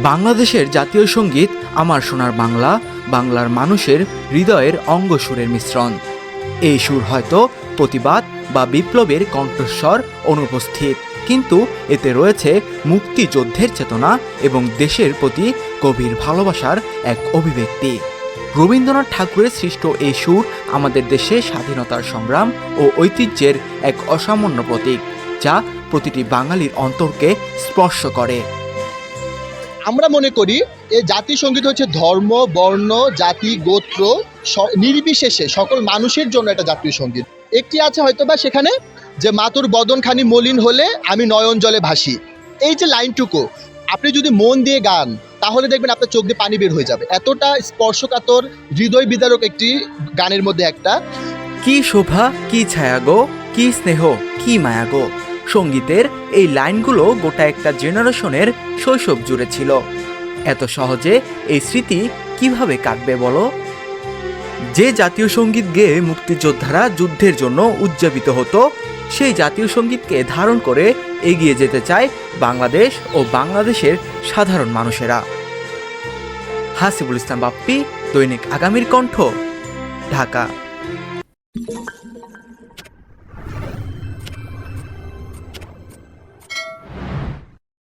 বাংলাদেশের জাতীয় সংগীত আমার সোনার বাংলা, বাংলার মানুষের হৃদয়ের অঙ্গসুরের মিশ্রণ। এই সুর হয়তো প্রতিবাদ বা বিপ্লবের কণ্ঠস্বর অনুপস্থিত, কিন্তু এতে রয়েছে মুক্তিযুদ্ধের চেতনা এবং দেশের প্রতি গভীর ভালোবাসার এক অভিব্যক্তি। রবীন্দ্রনাথ ঠাকুরের সৃষ্ট এই সুর আমাদের দেশে স্বাধীনতার সংগ্রাম ও ঐতিহ্যের এক অসামান্য প্রতীক, যা প্রতিটি বাঙালির অন্তরকে স্পর্শ করে। আমরা মনে করি এই জাতীয় সংগীত হচ্ছে ধর্ম, বর্ণ, জাতি, গোত্র নির্বিশেষে সকল মানুষের জন্য এটা জাতীয় সংগীত। একটি আছে হয়তো বা সেখানে যে মাতুর বদনখানি মলিন হলে আমি নয়ন জলে ভাসি। এই যে লাইনটুকু, আপনি যদি মন দিয়ে গান, তাহলে দেখবেন আপনার চোখ দিয়ে পানি বের হয়ে যাবে। এতটা স্পর্শকাতর, হৃদয় বিদারক একটি গানের মধ্যে একটা। কি শোভা, কি ছায়া গো, কি স্নেহ, কি মায়া গো। সঙ্গীতের এই লাইনগুলো গোটা একটা জেনারেশনের শৈশব জুড়ে ছিল। এত সহজে এই স্মৃতি কীভাবে কাটবে বলো? যে জাতীয় সংগীত গেয়ে মুক্তিযোদ্ধারা যুদ্ধের জন্য উদযাপিত হতো, সেই জাতীয় সঙ্গীতকে ধারণ করে এগিয়ে যেতে চায় বাংলাদেশ ও বাংলাদেশের সাধারণ মানুষেরা। হাসিবুল ইসলাম বাপ্পি, দৈনিক আগামীর কণ্ঠ, ঢাকা।